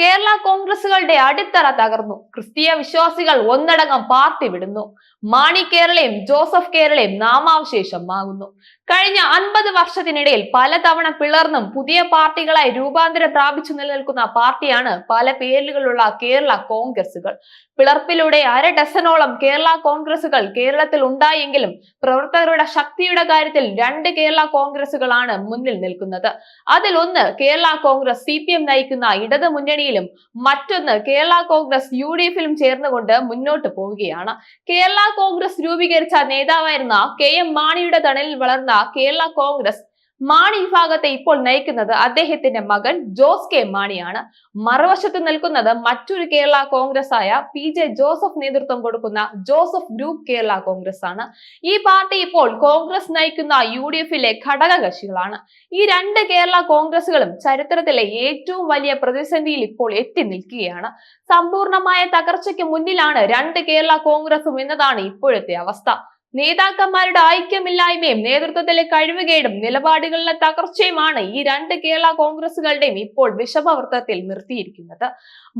കേരള കോൺഗ്രസുകളുടെ അടിത്തറ തകർന്നു. ക്രിസ്തീയ വിശ്വാസികൾ ഒന്നടങ്കം പാർട്ടി വിടുന്നു. മാണി കേരളയും ജോസഫ് കേരളയും നാമാവശേഷമാകുന്നു. കഴിഞ്ഞ അൻപത് വർഷത്തിനിടയിൽ പലതവണ പിളർന്നും പുതിയ പാർട്ടികളായി രൂപാന്തരം പ്രാപിച്ചു നിലനിൽക്കുന്ന പാർട്ടിയാണ് പല പേരുകളുള്ള കേരള കോൺഗ്രസുകൾ പിളർപ്പിലൂടെ അര ഡസനോളം കേരള കോൺഗ്രസുകൾ കേരളത്തിൽ ഉണ്ടായെങ്കിലും പ്രവർത്തകരുടെ ശക്തിയുടെ കാര്യത്തിൽ രണ്ട് കേരള കോൺഗ്രസുകളാണ് മുന്നിൽ നിൽക്കുന്നത്. അതിൽ ഒന്ന് കേരള കോൺഗ്രസ് സി നയിക്കുന്ന ഇടത് മുന്നണിയിലും മറ്റൊന്ന് കേരള കോൺഗ്രസ് യു ഡി എഫിലും ചേർന്നുകൊണ്ട് മുന്നോട്ട് പോവുകയാണ്. കേരള കോൺഗ്രസ് രൂപീകരിച്ച നേതാവായിരുന്ന കെ എം മാണിയുടെ തണലിൽ വളർന്ന കേരള കോൺഗ്രസ് മാണി വിഭാഗത്തെ ഇപ്പോൾ നയിക്കുന്നത് അദ്ദേഹത്തിന്റെ മകൻ ജോസ് കെ മാണിയാണ്. മറുവശത്ത് നിൽക്കുന്നത് മറ്റൊരു കേരള കോൺഗ്രസ് ആയ പി ജെ ജോസഫ് നേതൃത്വം കൊടുക്കുന്ന ജോസഫ് ഗ്രൂപ്പ് കേരള കോൺഗ്രസ് ആണ് ഈ പാർട്ടി ഇപ്പോൾ കോൺഗ്രസ് നയിക്കുന്ന യു ഡി എഫിലെ ഘടക കക്ഷികളാണ് ഈ രണ്ട് കേരള കോൺഗ്രസുകളും ചരിത്രത്തിലെ ഏറ്റവും വലിയ പ്രതിസന്ധിയിൽ ഇപ്പോൾ എത്തി നിൽക്കുകയാണ്. സമ്പൂർണമായ തകർച്ചയ്ക്ക് മുന്നിലാണ് രണ്ട് കേരള കോൺഗ്രസും എന്നതാണ് ഇപ്പോഴത്തെ അവസ്ഥ. നേതാക്കന്മാരുടെ ഐക്യമില്ലായ്മയും നേതൃത്വത്തിലെ കഴിവുകേടും നിലപാടുകളിലെ തകർച്ചയുമാണ് ഈ രണ്ട് കേരള കോൺഗ്രസുകളുടെയും ഇപ്പോൾ വിഷമവൃത്തത്തിൽ നിർത്തിയിരിക്കുന്നത്.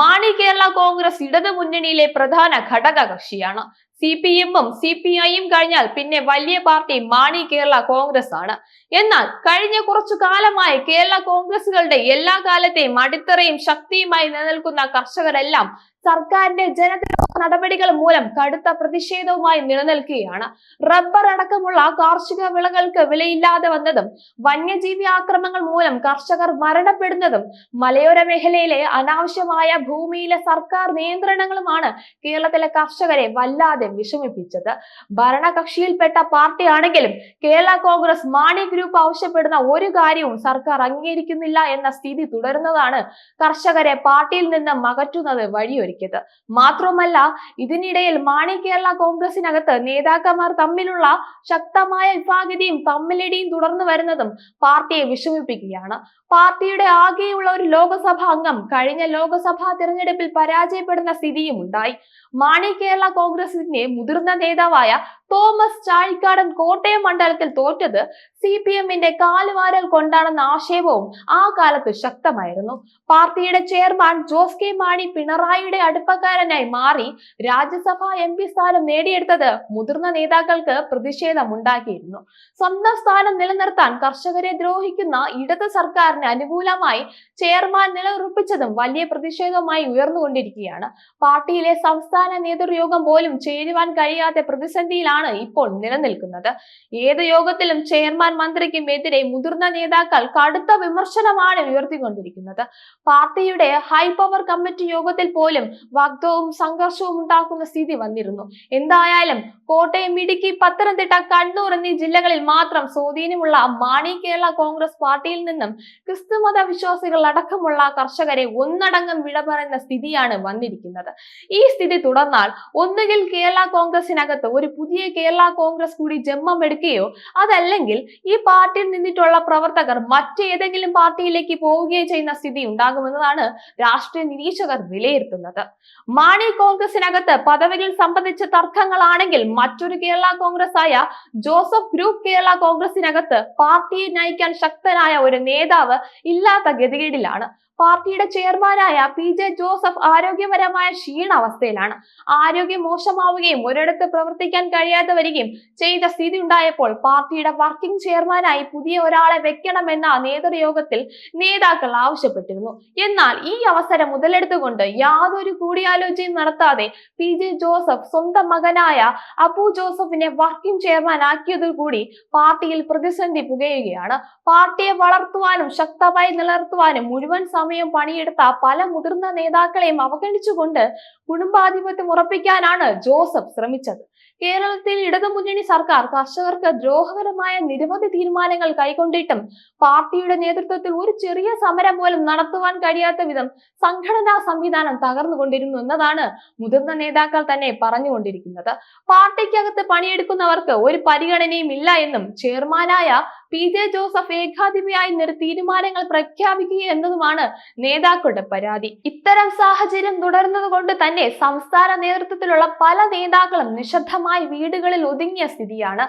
മാണി കേരള കോൺഗ്രസ് ഇടതു മുന്നണിയിലെ പ്രധാന ഘടക കക്ഷിയാണ് സി പി എമ്മും സി പി ഐയും കഴിഞ്ഞാൽ പിന്നെ വലിയ പാർട്ടി മാണി കേരള കോൺഗ്രസ് ആണ്. എന്നാൽ കഴിഞ്ഞ കുറച്ചു കാലമായി കേരള കോൺഗ്രസുകളുടെ എല്ലാ കാലത്തെയും അടിത്തറയും ശക്തിയുമായി നിലനിൽക്കുന്ന കർഷകരെല്ലാം സർക്കാരിന്റെ ജനദ്രോഹ നടപടികൾ മൂലം കടുത്ത പ്രതിഷേധവുമായി നിലനിൽക്കുകയാണ്. റബ്ബർ അടക്കമുള്ള കാർഷിക വിളകൾക്ക് വിലയില്ലാതെ വന്നതും വന്യജീവി ആക്രമങ്ങൾ മൂലം കർഷകർ മരണപ്പെടുന്നതും മലയോര മേഖലയിലെ അനാവശ്യമായ ഭൂമിയിലെ സർക്കാർ നിയന്ത്രണങ്ങളുമാണ് കേരളത്തിലെ കർഷകരെ വല്ലാതെ വിഷമിപ്പിച്ചത്. ഭരണകക്ഷിയിൽപ്പെട്ട പാർട്ടിയാണെങ്കിലും കേരള കോൺഗ്രസ് മാണി ഗ്രൂപ്പ് ആവശ്യപ്പെടുന്ന ഒരു കാര്യവും സർക്കാർ അംഗീകരിക്കുന്നില്ല എന്ന സ്ഥിതി തുടരുന്നതാണ് കർഷകരെ പാർട്ടിയിൽ നിന്ന് അകറ്റുന്നത് വഴിയൊരുക്കിയത് മാത്രമല്ല ഇതിനിടയിൽ മാണി കേരള കോൺഗ്രസിനകത്ത് നേതാക്കന്മാർ തമ്മിലുള്ള ശക്തമായ വിഭാഗതയും തമ്മിലടിയും തുടർന്നു വരുന്നതും പാർട്ടിയെ വിഷമിപ്പിക്കുകയാണ്. പാർട്ടിയുടെ ആകെയുള്ള ഒരു ലോകസഭാ അംഗം കഴിഞ്ഞ ലോകസഭാ തിരഞ്ഞെടുപ്പിൽ പരാജയപ്പെടുന്ന സ്ഥിതിയും ഉണ്ടായി. മാണി കേരള കോൺഗ്രസിന്റെ മുതിർന്ന നേതാവായ തോമസ് ചാഴിക്കാടൻ കോട്ടയം മണ്ഡലത്തിൽ തോറ്റത് സി പി എമ്മിന്റെ കാലുവാരൽ കൊണ്ടാണെന്ന ആക്ഷേപവും ആ കാലത്ത് ശക്തമായിരുന്നു. പാർട്ടിയുടെ ചെയർമാൻ ജോസ് കെ മാണി പിണറായിയുടെ അടുപ്പക്കാരനായി മാറി രാജ്യസഭാ എം പി സ്ഥാനം നേടിയെടുത്തത് മുതിർന്ന നേതാക്കൾക്ക് പ്രതിഷേധമുണ്ടാക്കിയിരുന്നു. സ്വന്തം സ്ഥാനം നിലനിർത്താൻ കർഷകരെ ദ്രോഹിക്കുന്ന ഇടത് സർക്കാരിന് അനുകൂലമായി ചെയർമാൻ നിലയുറപ്പിച്ചതും വലിയ പ്രതിഷേധവുമായി ഉയർന്നുകൊണ്ടിരിക്കുകയാണ്. പാർട്ടിയിലെ സംസ്ഥാന നേതൃയോഗം പോലും ചേരുവാൻ കഴിയാത്ത പ്രതിസന്ധിയിലാണ് ഇപ്പോൾ നിലനിൽക്കുന്നത്. ഏത് യോഗത്തിലും ചെയർമാൻ മന്ത്രിക്കും എതിരെ മുതിർന്ന നേതാക്കൾ കടുത്ത വിമർശനമാണ് ഉയർത്തിക്കൊണ്ടിരിക്കുന്നത്. പാർട്ടിയുടെ ഹൈ പവർ കമ്മിറ്റി യോഗത്തിൽ പോലും വാഗ്ദവും സംഘർഷവും ഉണ്ടാക്കുന്ന സ്ഥിതി വന്നിരുന്നു. എന്തായാലും കോട്ടയം ഇടുക്കി പത്തനംതിട്ട കണ്ണൂർ എന്നീ ജില്ലകളിൽ മാത്രം സ്വാധീനമുള്ള മാണി കേരള കോൺഗ്രസ് പാർട്ടിയിൽ നിന്നും ക്രിസ്തുമത വിശ്വാസികൾ അടക്കമുള്ള കർഷകരെ ഒന്നടങ്കം വിട പറയുന്ന സ്ഥിതിയാണ് വന്നിരിക്കുന്നത്. ഈ സ്ഥിതി തുടർന്നാൽ ഒന്നുകിൽ കേരള കോൺഗ്രസിനകത്ത് ഒരു പുതിയ കേരള കോൺഗ്രസ് കൂടി ജന്മം എടുക്കുകയോ അതല്ലെങ്കിൽ ഈ പാർട്ടിയിൽ നിന്നിട്ടുള്ള പ്രവർത്തകർ മറ്റേതെങ്കിലും പാർട്ടിയിലേക്ക് പോവുകയോ ചെയ്യുന്ന സ്ഥിതി ഉണ്ടാകുമെന്നതാണ് രാഷ്ട്രീയ നിരീക്ഷകർ വിലയിരുത്തുന്നത്. മാണി കോൺഗ്രസിനകത്ത് പദവികൾ സംബന്ധിച്ച തർക്കങ്ങളാണെങ്കിൽ മറ്റൊരു കേരള കോൺഗ്രസ് ആയ ജോസഫ് ഗ്രൂപ്പ് കേരള കോൺഗ്രസിനകത്ത് പാർട്ടിയെ നയിക്കാൻ ശക്തനായ ഒരു നേതാവ് ഇല്ലാത്ത ഗതികേടിലാണ്. പാർട്ടിയുടെ ചെയർമാനായ പി ജെ ജോസഫ് ആരോഗ്യപരമായ ക്ഷീണാവസ്ഥയിലാണ്. ആരോഗ്യം മോശമാവുകയും ഒരിടത്ത് പ്രവർത്തിക്കാൻ കഴിയാതെ വരികയും ചെയ്ത സ്ഥിതി ഉണ്ടായപ്പോൾ പാർട്ടിയുടെ വർക്കിംഗ് ചെയർമാനായി പുതിയ ഒരാളെ വെക്കണമെന്ന നേതൃയോഗത്തിൽ നേതാക്കൾ ആവശ്യപ്പെട്ടിരുന്നു. എന്നാൽ ഈ അവസരം മുതലെടുത്തുകൊണ്ട് യാതൊരു കൂടിയാലോചനയും നടത്താതെ പി ജെ ജോസഫ് സ്വന്തം മകനായ അപ്പു ജോസഫിനെ വർക്കിംഗ് ചെയർമാൻ ആക്കിയതുകൂടി പാർട്ടിയിൽ പ്രതിസന്ധി പുകയുകയാണ് പാർട്ടിയെ വളർത്തുവാനും ശക്തമായി നിലനിർത്തുവാനും മുഴുവൻ സമയം പണിയെടുത്ത പല മുതിർന്ന നേതാക്കളെയും അവഗണിച്ചുകൊണ്ട് കുടുംബാധിപത്യം ഉറപ്പിക്കാനാണ് ജോസഫ് ശ്രമിച്ചത്. കേരളത്തിൽ ഇടതുമുന്നണി സർക്കാർ കർഷകർക്ക് ദ്രോഹകരമായ നിരവധി തീരുമാനങ്ങൾ കൈക്കൊണ്ടിട്ടും പാർട്ടിയുടെ നേതൃത്വത്തിൽ ഒരു ചെറിയ സമരം പോലും നടത്തുവാൻ കഴിയാത്ത വിധം സംഘടനാ സംവിധാനം തകർന്നുകൊണ്ടിരുന്നു എന്നതാണ് മുതിർന്ന നേതാക്കൾ തന്നെ പറഞ്ഞുകൊണ്ടിരിക്കുന്നത്. പാർട്ടിക്കകത്ത് പണിയെടുക്കുന്നവർക്ക് ഒരു പരിഗണനയും ഇല്ല എന്നും ചെയർമാനായ പി ജെ ജോസഫ് ഏകാധിപതിയായി നിർ തീരുമാനങ്ങൾ പ്രഖ്യാപിക്കുക എന്നതുമാണ് നേതാക്കളുടെ പരാതി. ഇത്തരം സാഹചര്യം തുടർന്നതുകൊണ്ട് തന്നെ സംസ്ഥാന നേതൃത്വത്തിലുള്ള പല നേതാക്കളും നിശബ്ദമായി വീടുകളിൽ ഒതുങ്ങിയ സ്ഥിതിയാണ്.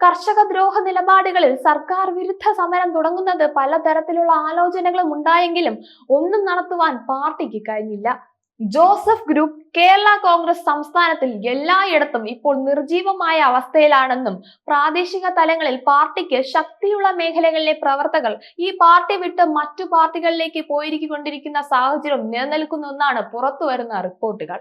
കർഷക ദ്രോഹ നിലപാടുകളിൽ സർക്കാർ വിരുദ്ധ സമരം തുടങ്ങുന്നത് പലതരത്തിലുള്ള ആലോചനകളും ഉണ്ടായെങ്കിലും ഒന്നും നടത്തുവാൻ പാർട്ടിക്ക് കഴിഞ്ഞില്ല. ജോസഫ് ഗ്രൂപ്പ് കേരള കോൺഗ്രസ് സംസ്ഥാനത്തിൽ എല്ലായിടത്തും ഇപ്പോൾ നിർജീവമായ അവസ്ഥയിലാണെന്നും പ്രാദേശിക തലങ്ങളിൽ പാർട്ടിക്ക് ശക്തിയുള്ള മേഖലകളിലെ പ്രവർത്തകർ ഈ പാർട്ടി വിട്ട് മറ്റു പാർട്ടികളിലേക്ക് പോയിരിക്കൊണ്ടിരിക്കുന്ന സാഹചര്യം നിലനിൽക്കുന്ന ഒന്നാണ് പുറത്തുവരുന്ന റിപ്പോർട്ടുകൾ.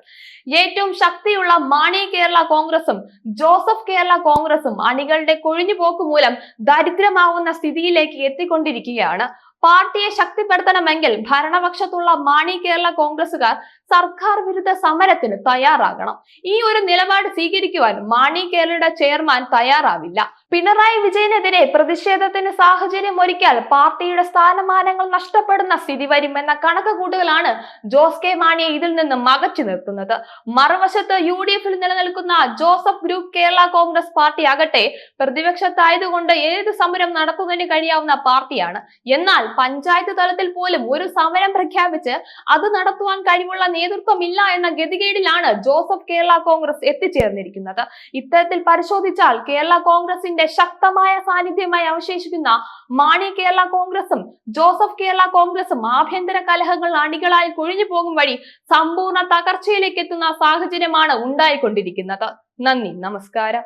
ഏറ്റവും ശക്തിയുള്ള മാണി കേരള കോൺഗ്രസും ജോസഫ് കേരള കോൺഗ്രസും അണികളുടെ കൊഴിഞ്ഞുപോക്ക് മൂലം ദരിദ്രമാവുന്ന സ്ഥിതിയിലേക്ക് എത്തിക്കൊണ്ടിരിക്കുകയാണ്. പാർട്ടിയെ ശക്തിപ്പെടുത്തണമെങ്കിൽ ഭരണപക്ഷത്തുള്ള മാണി കേരള കോൺഗ്രസുകാർ സർക്കാർ വിരുദ്ധ സമരത്തിന് തയ്യാറാകണം. ഈ ഒരു നിലപാട് സ്വീകരിക്കുവാൻ മാണി കേരളയുടെ ചെയർമാൻ തയ്യാറാവില്ല. പിണറായി വിജയനെതിരെ പ്രതിഷേധത്തിന് സാഹചര്യം ഒരുക്കിയാൽ പാർട്ടിയുടെ സ്ഥാനമാനങ്ങൾ നഷ്ടപ്പെടുന്ന സ്ഥിതി വരുമെന്ന കണക്കുകൂട്ടലാണ് ജോസ് കെ മാണിയെ ഇതിൽ നിന്ന് മകച്ചു നിർത്തുന്നത്. മറുവശത്ത് യു ഡി എഫിൽ നിലനിൽക്കുന്ന Joseph group Kerala Congress party ആകട്ടെ പ്രതിപക്ഷത്തായതുകൊണ്ട് ഏത് സമരം നടത്തുന്നതിന് കഴിയാവുന്ന പാർട്ടിയാണ്. എന്നാൽ പഞ്ചായത്ത് തലത്തിൽ പോലും ഒരു സമരം പ്രഖ്യാപിച്ച് അത് നടത്തുവാൻ കഴിവുള്ള നേതൃത്വമില്ല എന്ന ഗതികേടിലാണ് ജോസഫ് കേരള കോൺഗ്രസ് എത്തിച്ചേർന്നിരിക്കുന്നത്. ഇത്തരത്തിൽ പരിശോധിച്ചാൽ കേരള കോൺഗ്രസിന്റെ ശക്തമായ സാന്നിധ്യമായി അവശേഷിക്കുന്ന മാണി കേരള കോൺഗ്രസും ജോസഫ് കേരള കോൺഗ്രസും ആഭ്യന്തര കലഹങ്ങൾ അണികളായി കൊഴിഞ്ഞു പോകും വഴി സമ്പൂർണ തകർച്ചയിലേക്ക് എത്തുന്ന സാഹചര്യമാണ് ഉണ്ടായിക്കൊണ്ടിരിക്കുന്നത്. നന്ദി. നമസ്കാരം.